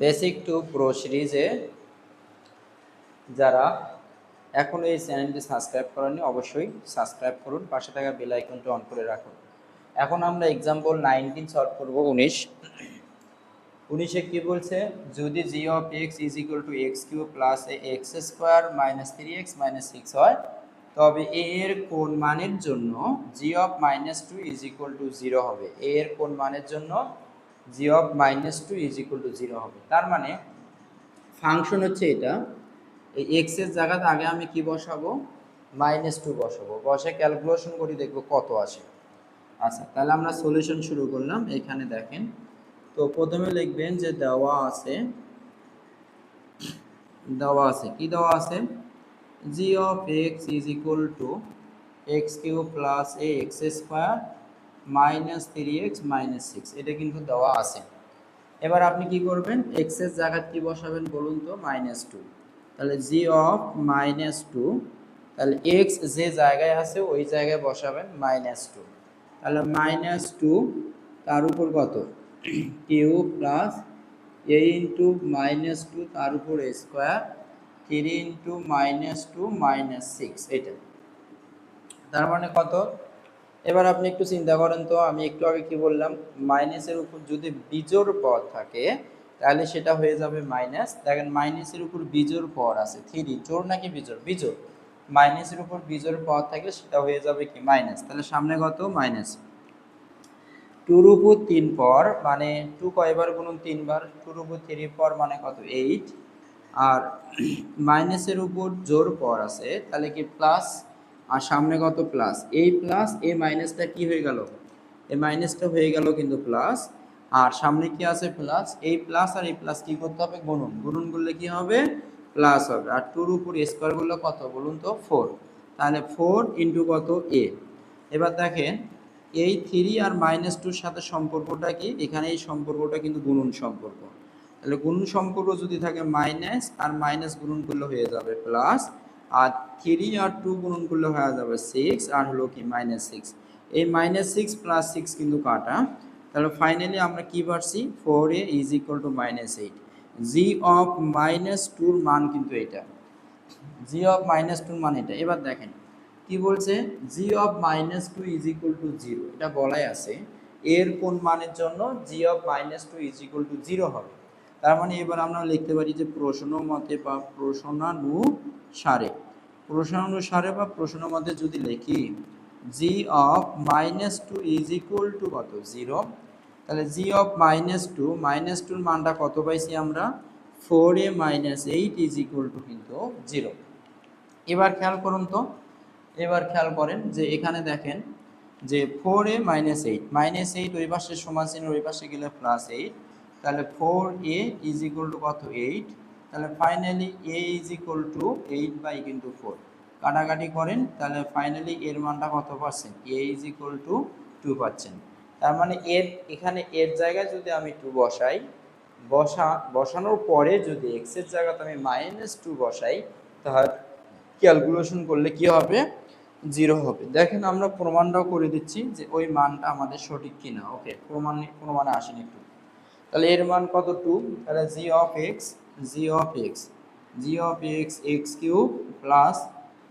Basic to pro সিরিজে যারা এখনও এই চ্যানেলটি সাবস্ক্রাইব করেননি, অবশ্যই সাবস্ক্রাইব করুন। পাশে থাকা বেল আইকনটি অন করে রাখুন। এখন আমরা এক্সাম্পল নাইনটিন সলভ করব উনিশ। উনিশে কি বলছে? যদি g of x is equal to x cube plus a x square minus three x minus six হয়, তবে এ এর কোন মানের জন্য g of minus two is equal to zero হবে? এ এর কোন মানের জন্য? G of minus two is equal to zero হবে। তার মানে ফাংশন হচ্ছে এটা। এই এক্সের জায়গাতে আগে আমি কি বসাবো? মাইনাস টু বসাবো। বসে ক্যালকুলেশন করি, দেখব কত আসে আচ্ছা তাহলে আমরা সলিউশন শুরু করলাম এখানে দেখেন। তো প্রথমে লিখবেন যে দেওয়া আছে দেওয়া আছে। কি দেওয়া আছে? G of x is equal to x cube plus a x square minus three x minus six এটা কিন্তু দেওয়া আছে। এবার আপনি কি করবেন? এক্সের জায়গায় কি বসাবেন বলুন তো? মাইনাস টু তাহলে জি অফ মাইনাস টু তাহলে এক্স যে জায়গায় আছে ওই জায়গায় বসাবেন মাইনাস টু তাহলে মাইনাস টু তার উপর কত? Cube plus a into minus two তার উপর square three into minus two minus six এটা। তার মানে কত? এবার আপনি একটু চিন্তা করেন তো, আমি একটু আগে কি বললাম মাইনাসের উপর যদি বিজোর পদ থাকে, তাহলে সেটা হয়ে যাবে মাইনাস দেখেন মাইনাসের উপর বিজোর পদ আছে থ্রি জোর নাকি বিজোর? বিজোর। মাইনাসের উপর বিজোর পদ থাকলে সেটা হয়ে যাবে কি? মাইনাস তাহলে সামনে কত? মাইনাস টুর উপর তিন পর মানে টু কয়বার গুণন তিনবার? টুর উপর থ্রি পর মানে কত? এইট আর মাইনাসের উপর জোর পর আছে, তাহলে কি প্লাস আর সামনে কত প্লাস এই প্লাস এ মাইনাসটা কি হয়ে গেল? এ মাইনাসটা হয়ে গেল কিন্তু প্লাস আর সামনে কি আছে প্লাস এই প্লাস আর এই প্লাস কি করতে হবে? গুণন। গুণন করলে কি হবে? প্লাস হবে। আর টুর উপর স্কোয়ার করলে কত? বলুন তো ফোর তাহলে ফোর ইন্টু কত? এ এবার দেখেন, এই থ্রি আর মাইনাস টুর সাথে সম্পর্কটা কি? এখানে এই সম্পর্কটা কিন্তু গুণন সম্পর্ক। তাহলে গুণন সম্পর্ক যদি থাকে মাইনাস আর মাইনাস গুণন করলে হয়ে যাবে প্লাস আর থ্রি আর টু গুণন করলে হয়ে যাবে সিক্স আর হলো কি মাইনাস সিক্স এই মাইনাস সিক্স প্লাস সিক্স কিন্তু কাটা। তাহলে ফাইনালি আমরা কি পারছি? Four a is equal to minus eight g of minus টুর মান কিন্তু এটা জি অফ মাইনাস টুর মান এটা এবার দেখেন, কি বলছে? G of minus two is equal to zero এটা বলাই আছে। এর কোন মানের জন্য? G of minus two is equal to zero হবে। তার মানে এবার আমরা লিখতে পারি যে প্রশ্ন মতে বা প্রশ্নানুসারে। প্রশ্নানুসারে বা প্রশ্ন মধ্যে যদি লিখি g of minus two is equal to কত? জিরো তাহলে g of minus two minus টুর মানটা কত পাইছি আমরা? Four a minus eight is equal to কিন্তু জিরো এবার খেয়াল করুন তো। এবার খেয়াল করেন যে এখানে দেখেন যে four a minus eight minus eight ওই পাশে সমান চিহ্ন, ওই পাশে গেলে প্লাস এইট তাহলে four a is equal to কত? এইট তাহলে finally a is equal to eight by কিন্তু ফোর কাটাকাটি করেন, তাহলে ফাইনালি এর মানটা কত পাচ্ছেন a is equal to two পাচ্ছেন তার মানে এর, এখানে এর জায়গায় যদি আমি টু বসাই, বসা, বসানোর পরে যদি এক্সের জায়গাতে আমি মাইনাস টু বসাই, তাহলে ক্যালকুলেশন করলে কি হবে? জিরো হবে। দেখেন আমরা প্রমাণটাও করে দিচ্ছি যে ওই মানটা আমাদের সঠিক কিনা। ওকে প্রমাণ, প্রমাণে আসেন একটু। তাহলে এর মান কত? টু তাহলে g of x g of x g of x x cube plus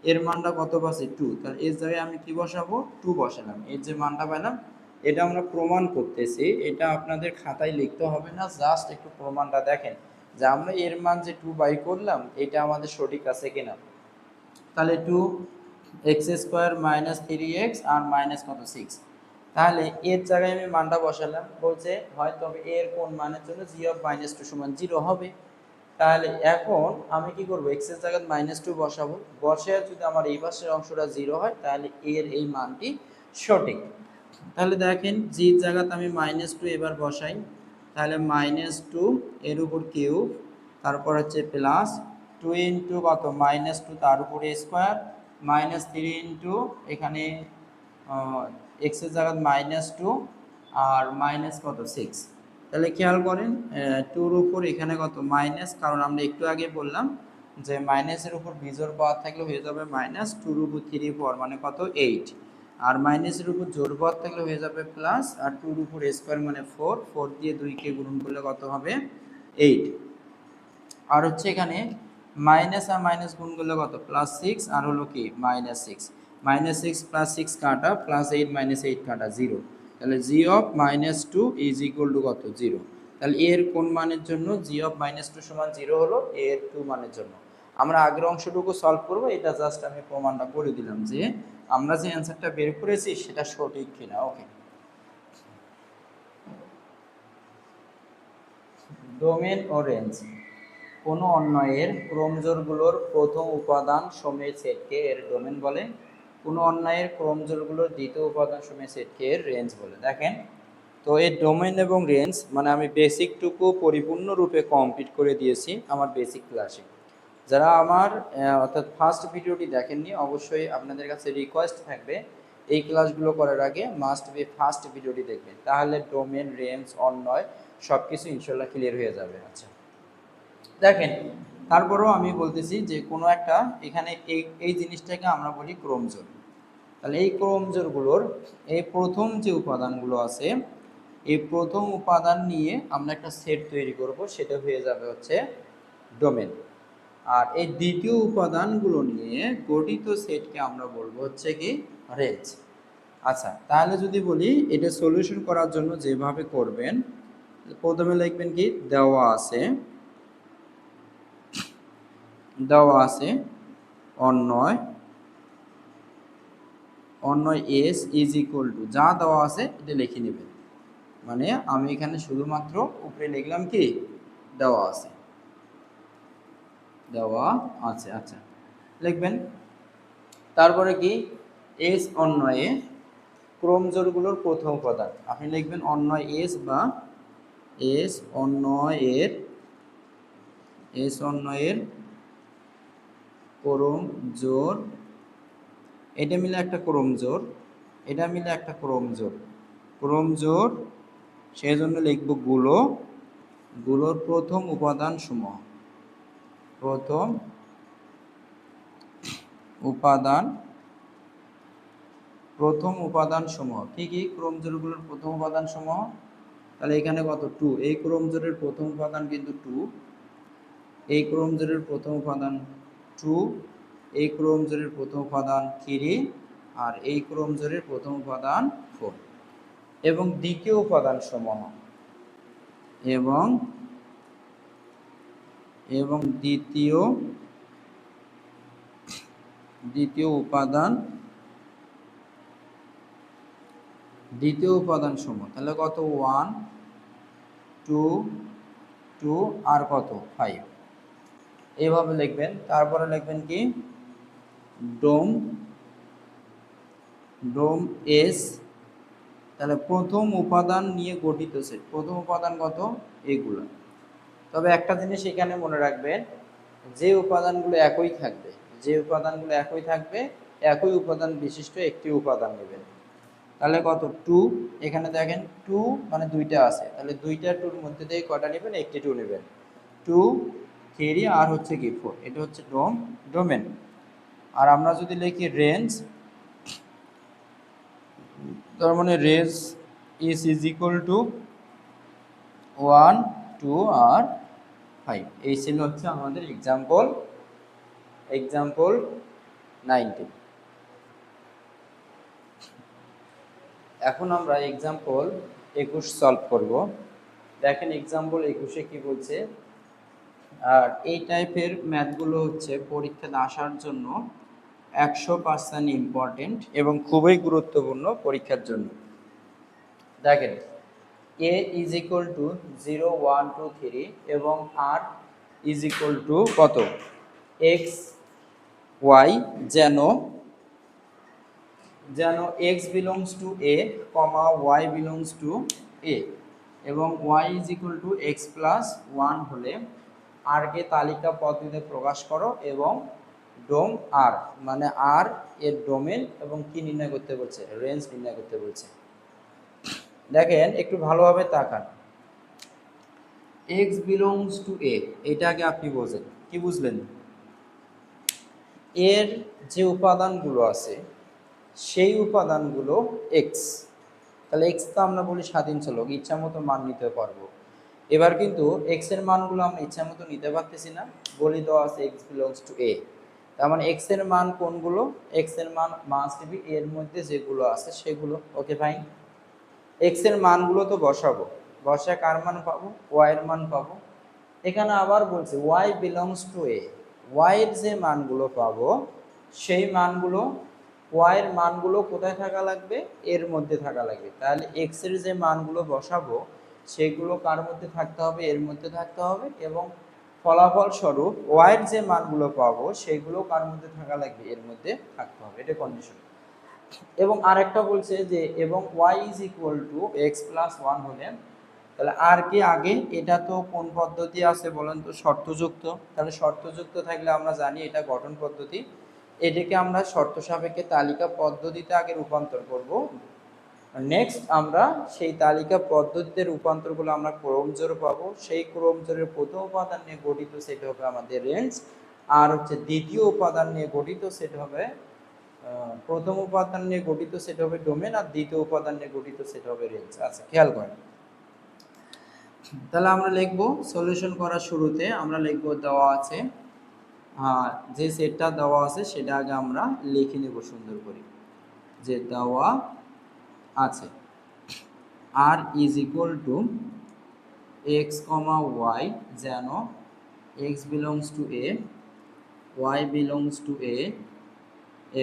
এর মানটা কত পাচ্ছি টু তাহলে এর জায়গায় আমি কি বসাবো? টু বসালাম। এর যে মানটা পেলাম এটা আমরা প্রমাণ করতেছি। এটা আপনাদের খাতায় লিখতে হবে না জাস্ট একটু প্রমাণটা দেখেন যে আমরা এর মান যে টু বাই করলাম, এটা আমাদের সঠিক আছে কিনা। তাহলে two x square minus three x আর মাইনাস কত? সিক্স তাহলে এর জায়গায় আমি মানটা বসালাম। বলছে হয় তবে এর কোন মানের জন্য জি অফ মাইনাস টু সমান জিরো হবে। তাহলে এখন আমি কি করব? এক্সের জায়গায় মাইনাস টু বসাবো। বসে যদি আমার এই পাশের অংশটা জিরো হয়, তাহলে এর এই মানটি সঠিক। তাহলে দেখেন জির জায়গাতে আমি মাইনাস টু এবার বসাই। তাহলে মাইনাস টু এর উপর কিউ তারপর হচ্ছে প্লাস টু ইন্টু কত? মাইনাস টু তার উপরে স্কোয়ার মাইনাস থ্রি ইন্টু এখানে এক্সের জায়গায় মাইনাস টু আর মাইনাস কত? সিক্স তাহলে খেয়াল করেন টুর উপর এখানে কত? মাইনাস কারণ আমরা একটু আগে বললাম যে মাইনাসের উপর বিজোর পাওয়ার থাকলে হয়ে যাবে মাইনাস টুর উপর থ্রি ফোর মানে কত? এইট আর মাইনাসের উপর জোর পদ থাকলে হয়ে যাবে প্লাস আর টুর উপর স্কোয়ার মানে ফোর ফোর দিয়ে দুইকে গুণ করলে কত হবে? এইট আর হচ্ছে এখানে মাইনাস আর মাইনাস গুণ করলে কত? প্লাস সিক্স আর হলো কি? Minus six minus six plus six কাটা প্লাস এইট মাইনাস এইট কাটা জিরো তাহলে g of minus two is equal to কত? জিরো তাহলে এর কোন মানের জন্য? জি অফ মাইনাস টু সমান জিরো হলো এর টু মানের জন্য। আমরা আগের অংশটুকু সলভ করব, এটা জাস্ট আমি প্রমাণটা করে দিলাম যে আমরা যে অ্যান্সারটা বের করেছি, সেটা সঠিক কিনা। ওকে ডোমেন ও রেঞ্জ কোনো অন্যয়ের ক্রমজোরগুলোর প্রথম উপাদান সময়ের সেটকে এর ডোমেন বলে। কোনো অন্যয়ের ক্রমজোরগুলোর দ্বিতীয় উপাদান সময় সেটকে এর রেঞ্জ বলে। দেখেন, তো এর ডোমেন এবং রেঞ্জ মানে আমি বেসিকটুকু পরিপূর্ণরূপে কমপ্লিট করে দিয়েছি আমার বেসিক ক্লাসে যারা আমার অর্থাৎ ফার্স্ট ভিডিওটি দেখেননি, অবশ্যই আপনাদের কাছে রিকোয়েস্ট থাকবে, এই ক্লাসগুলো করার আগে মাস্ট বি ফার্স্ট ভিডিওটি দেখবেন। তাহলে ডোমেন রেঞ্জ অন্যয় সব কিছু ইনশাল্লাহ ক্লিয়ার হয়ে যাবে। আচ্ছা। দেখেন তারপরেও আমি বলতেছি যে কোনো একটা এখানে এই এই জিনিসটাকে আমরা বলি ক্রোমজোর। তাহলে এই ক্রোমজোরগুলোর এই প্রথম যে উপাদানগুলো আছে, এই প্রথম উপাদান নিয়ে আমরা একটা সেট তৈরি করব, সেটা হয়ে যাবে হচ্ছে ডোমেন। আর এই দ্বিতীয় উপাদানগুলো নিয়ে গঠিত সেটকে আমরা বলব হচ্ছে কি রেঞ্জ। আচ্ছা তাহলে যদি বলি এটা সলিউশন করার জন্য যেভাবে করবেন, প্রথমে লিখবেন কি দেওয়া আছে দেওয়া আছে। অন্যয়। অন্যয় এস ইজ ইকুয়াল টু যা দেওয়া আছে এটা লিখে নেবেন। মানে আমি এখানে শুধুমাত্র উপরে লিখলাম কি? দেওয়া আছে। দেওয়া আছে আচ্ছা। লিখবেন। তারপরে কি? এস অন্যয়ে ক্রমজোরগুলোর প্রথম উপাদান আপনি লিখবেন অন্যয় এস বা এস অন্যয়ের এস অন্যয়ের ক্রম জোর। এটা মিলে একটা ক্রম জোর, এটা মিলে একটা ক্রম জোর। ক্রম জোর সেই জন্য লিখবগুলো। গুলোর প্রথম উপাদান সমূহ। প্রথম উপাদান প্রথম উপাদান সমূহ। কি কি ক্রমজোরগুলোর প্রথম উপাদান সমূহ? তাহলে এখানে কত? টু। এই ক্রমজোরের প্রথম উপাদান কিন্তু টু। এই ক্রমজোরের প্রথম উপাদান টু, এই ক্রমজোরের প্রথম উপাদান থ্রি আর এই ক্রমজোরের প্রথম উপাদান ফোর। এবং দ্বিতীয় উপাদান সমূহ এবং এবং দ্বিতীয় দ্বিতীয় উপাদান দ্বিতীয় উপাদান সমূহ তাহলে কত? ওয়ান, টু টু আর কত? ফাইভ। এইভাবে লিখবেন। তারপরে লিখবেন কি? Dom dom S. তাহলে প্রথম উপাদান নিয়ে গঠিত সেট। প্রথম উপাদান কত? এগুলো। তবে একটা জিনিস এখানে মনে রাখবেন, যে উপাদানগুলো একই থাকবে, যে উপাদানগুলো একই থাকবে, একই উপাদান বিশিষ্ট একটি উপাদান নেবেন। তাহলে কত? টু। এখানে দেখেন, টু মানে দুইটা আছে। তাহলে দুইটা টুর মধ্যে দিয়ে কটা নেবেন? একটি টু নেবেন। টু থ্রি আর হচ্ছে কি ফোর এটা হচ্ছে ডোম ডোমেন। আর আমরা যদি লিখি রেঞ্জ, তার মানে range is is equal to one two R five এই ছিল হচ্ছে আমাদের এক্সাম্পল এক্সাম্পল নাইনটিন এখন আমরা এক্সাম্পল একুশ সলভ করব। দেখেন এক্সাম্পল একুশে কি বলছে? আর এই টাইপের ম্যাথগুলো হচ্ছে পরীক্ষাতে আসার জন্য একশো পার্সেন্ট ইম্পর্টেন্ট এবং খুবই গুরুত্বপূর্ণ পরীক্ষার জন্য। দেখেন A is equal to zero one two three এবং আর ইজ ইকুয়াল টু কত? এক্স ওয়াই যেন যেন x belongs to A comma y belongs to A এবং y is equal to x plus one হলে আরকে তালিকা পদ্ধতিতে প্রকাশ করো এবং ডোম আর মানে আর এর ডোমেন এবং কি নির্ণয় করতে বলছে? রেঞ্জ নির্ণয় করতে বলছে। দেখেন, একটু ভালোভাবে তাকান। এক্স বিলংস টু এ এটাকে আপনি বোঝেন। কি বুঝলেন? এর যে উপাদানগুলো আছে, সেই উপাদানগুলো এক্স তাহলে এক্স তো আমরা বলি স্বাধীন চলক ইচ্ছা মতো মান নিতে পারব। এবার কিন্তু এক্সের মানগুলো আমরা ইচ্ছা মতো নিতে পারতেছি না। বলি দেওয়া আছে এক্স বিলংস টু এ তার মানে এক্সের মান কোনগুলো? এক্সের মান মাস্ট বি এর মধ্যে যেগুলো আছে সেগুলো। ওকে ফাইন এক্সের মানগুলো তো বসাবো। বসায় কার মান পাবো? ওয়াই এর মান পাবো। এখানে আবার বলছে y belongs to A y এর যে মানগুলো পাবো, সেই মানগুলো ওয়াই এর মানগুলো কোথায় থাকা লাগবে? এর মধ্যে থাকা লাগবে। তাহলে এক্সের যে মানগুলো বসাবো সেগুলো কার মধ্যে থাকতে হবে? এর মধ্যে থাকতে হবে এবং ফলাফল স্বরূপ ওয়াই এর যে মানগুলো পাবো, সেগুলো কার মধ্যে থাকা লাগবে? এর মধ্যে থাকতে হবে। এটা কন্ডিশন এবং আরেকটা বলছে যে, এবং y is equal to x plus one হলে, তাহলে আর কি আগে? এটা তো কোন পদ্ধতি আছে বলেন তো? শর্তযুক্ত। তাহলে শর্তযুক্ত থাকলে আমরা জানি এটা গঠন পদ্ধতি। এটাকে আমরা শর্ত সাপেক্ষে তালিকা পদ্ধতিতে আগে রূপান্তর করব। নেক্সট আমরা সেই তালিকা পদ্ধতিতে রূপান্তরগুলো আমরা ক্রমজোর পাবো। সেই ক্রমজোরের প্রথম উপাদান নিয়ে গঠিত সেট হবে আমাদের রেঞ্জ আর হচ্ছে দ্বিতীয় উপাদান নিয়ে গঠিত সেট হবে প্রথম উপাদান নিয়ে গঠিত সেট হবে ডোমেন আর দ্বিতীয় উপাদান নিয়ে গঠিত সেট হবে রেঞ্জ আচ্ছা খেয়াল করেন। তাহলে আমরা লিখব সলিউশন করার শুরুতে আমরা লিখব দেওয়া আছে যে সেটটা দেওয়া আছে সেটা আগে আমরা লিখে নেব সুন্দর করে। যে দেওয়া আছে। R is equal to x comma y যেন x belongs to A y belongs to A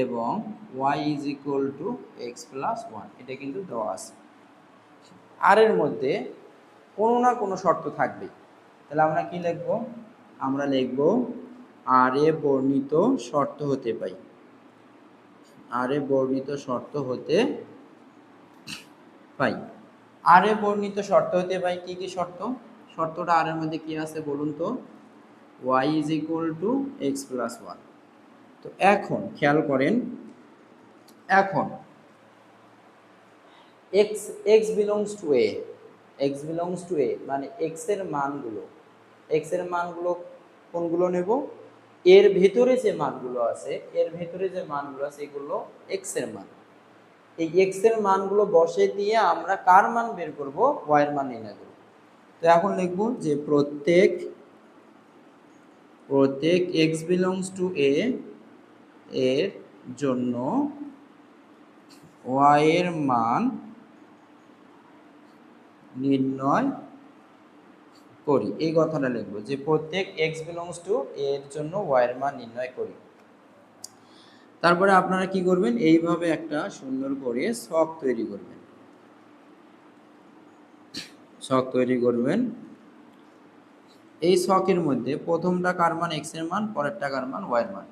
এবং y is equal to x plus one এটা কিন্তু দেওয়া আছে। আর এর মধ্যে কোনো না কোনো শর্ত থাকবে। তাহলে আমরা কি লিখব? আমরা লিখব আর এ বর্ণিত শর্ত হতে পাই আর এ বর্ণিত শর্ত হতে পাই। আর এ বর্ণিত শর্ত হতে পাই কি কি শর্ত? শর্তটা আর এর মধ্যে কি আছে বলুন তো? Y is equal to x plus one তো এখন খেয়াল করেন, এখন x x belongs to A x belongs to A মানে এক্সের মানগুলো। এক্সের মানগুলো কোনগুলো নেব? এর ভেতরে যে মানগুলো আছে, এর ভেতরে যে মানগুলো আছে, এগুলো এক্সের মান। এই এক্সের মানগুলো বসে দিয়ে আমরা কার মান বের করব? ওয়াই এর মান নির্ণয় করব। তো এখন লিখব যে প্রত্যেক প্রত্যেক এক্স বিলংস টু এ এর জন্য ওয়াই এর মান নির্ণয় করি। এই কথাটা লিখব যে প্রত্যেক এক্স বিলংস টু এর জন্য ওয়াই এর মান নির্ণয় করি। তারপরে আপনারা কি করবেন? এইভাবে একটা সুন্দর করে শখ তৈরি করবেন। শখ তৈরি করবেন। এই শখের মধ্যে প্রথমটা কার মান? এক্সের মান, পরেরটা কার মান? ওয়াই এর মান।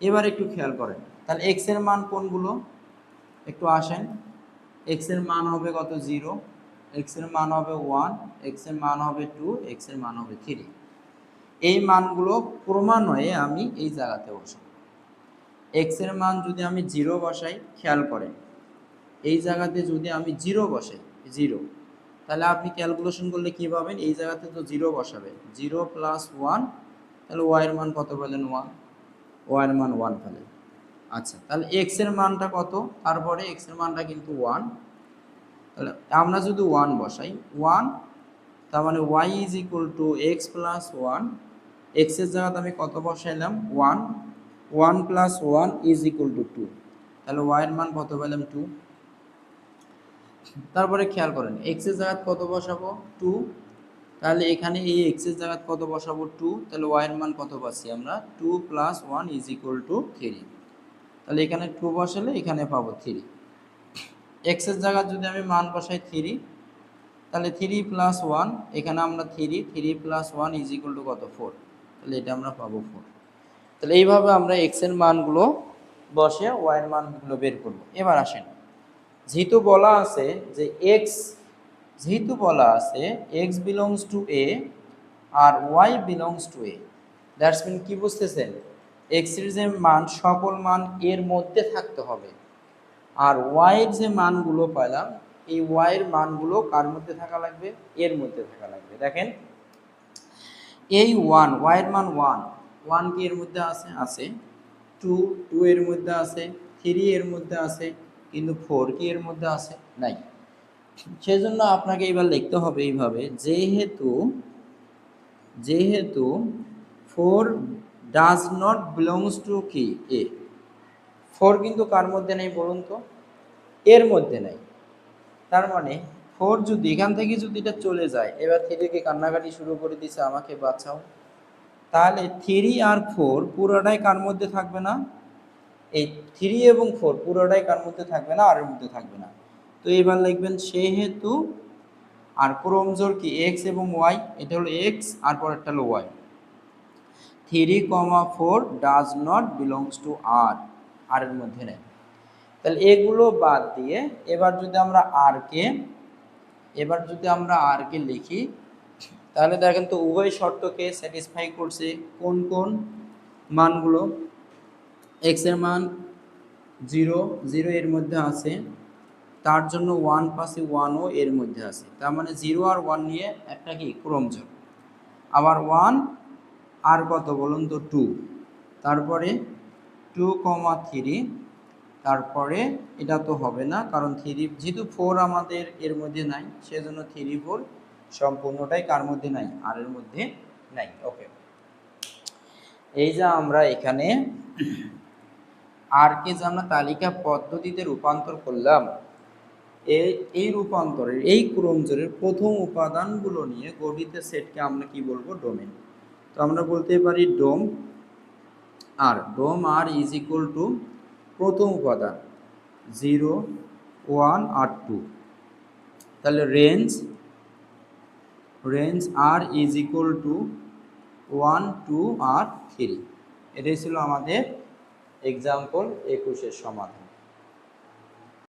এবার একটু খেয়াল করেন। তাহলে এক্সের মান কোনগুলো? একটু আসেন। এক্সের মান হবে কত? জিরো। এক্সের মান হবে ওয়ান। এক্সের মান হবে টু। এক্সের মান হবে থ্রি। এই মানগুলো ক্রমান্বয়ে আমি এই জায়গাতে বসাবো। এক্সের মান যদি আমি জিরো বসাই, খেয়াল করেন। এই জায়গাতে যদি আমি জিরো বসাই জিরো তাহলে আপনি ক্যালকুলেশন করলে কি পাবেন? এই জায়গাতে তো জিরো বসাবেন জিরো প্লাস ওয়ান তাহলে ওয়াইয়ের মান কত পেলেন? ওয়ান ওয়াইয়ের মান ওয়ান পেলেন। আচ্ছা তাহলে এক্সের মানটা কত? তারপরে এক্সের মানটা কিন্তু ওয়ান তাহলে আমরা যদি ওয়ান বসাই ওয়ান তার মানে y is equal to x plus one এক্সের জায়গাতে আমি কত বসাইলাম? One one plus one is equal to two. তাহলে ওয়াইয়ের মান কত পেলাম টু তারপরে খেয়াল করেন এক্সের জায়গাত কত বসাবো? টু তাহলে এখানে এই এক্সের জায়গাত কত বসাবো? টু তাহলে ওয়াইয়ের মান কত পাচ্ছি আমরা? Two plus one is equal to three তাহলে এখানে টু বসালে এখানে পাবো থ্রি এক্সের জায়গায় যদি আমি মান বসাই থ্রি তাহলে থ্রি প্লাস ওয়ান এখানে আমরা three three plus one is equal to কত? ফোর তাহলে এটা আমরা পাবো ফোর তাহলে এইভাবে আমরা এক্সের মানগুলো বসে ওয়াইয়ের মানগুলো বের করব। এবার আসেন, যেহেতু বলা আছে যে এক্স যেহেতু বলা আছে x belongs to A R y belongs to A that's mean কি বুঝতেছেন? এক্সের যে মান, সকল মান এর মধ্যে থাকতে হবে। আর ওয়াইয়ের যে মানগুলো পাইলাম, এই ওয়াইয়ের মানগুলো কার মধ্যে থাকা লাগবে? এর মধ্যে থাকা লাগবে। দেখেন, এই ওয়ান ওয়াইয়ের মান ওয়ান ওয়ান কি এর মধ্যে আছে আছে। টু টু এর মধ্যে আছে, থ্রি এর মধ্যে আছে, কিন্তু ফোর কি এর মধ্যে আছে, নাই। সেজন্য আপনাকে এবার লিখতে হবে এইভাবে, যেহেতু যেহেতু four does not belongs to কি, এ। ফোর কিন্তু কার মধ্যে নেই বলুন তো? এর মধ্যে নেই। তার মানে ফোর যদি এখান থেকে যদি এটা চলে যায়, এবার থ্রিকে কান্নাকাটি শুরু করে দিছে, আমাকে বাঁচাও। তাহলে থ্রি আর ফোর পুরোটাই কার মধ্যে থাকবে না? এই থ্রি এবং ফোর পুরোটাই কার মধ্যে থাকবে না? আর এর মধ্যে থাকবে না। তো এবার লিখবেন সেহেতু আর ক্রোমজোর কি? এক্স এবং ওয়াই এটা হলো এক্স আর পরেরটা হলো y three comma four does not belongs to R R এর মধ্যে নেই। তাহলে এগুলো বাদ দিয়ে এবার যদি আমরা আর কে, এবার যদি আমরা আর কে লিখি তাহলে দেখেন তো উভয় শর্তকে স্যাটিসফাই করছে কোন কোন মানগুলো? এক্সের মান জিরো জিরো এর মধ্যে আছে, তার জন্য ওয়ান পাশে ওয়ানও এর মধ্যে আছে। তার মানে জিরো আর ওয়ান নিয়ে একটা কি? ক্রমজোর আবার ওয়ান আর কত বলুন তো টু তারপরে টু কমা থ্রি তারপরে এটা তো হবে না, কারণ থ্রি যেহেতু ফোর আমাদের এর মধ্যে নাই, সেজন্য থ্রি ফোর সম্পূর্ণটাই কার মধ্যে নাই? আর এর মধ্যে নাই। ওকে এই যে আমরা এখানে আর কে যে আমরা তালিকা পদ্ধতিতে রূপান্তর করলাম এই এই রূপান্তরের, এই ক্রমজোরের প্রথম উপাদানগুলো নিয়ে গঠিত সেটকে আমরা কি বলব? ডোমেন তো আমরা বলতে পারি dom R dom R is equal to প্রথম উপাদান জিরো ওয়ান আর টু তাহলে range range R is equal to one two R three এটাই ছিল আমাদের এক্সাম্পল একুশের সমাধান।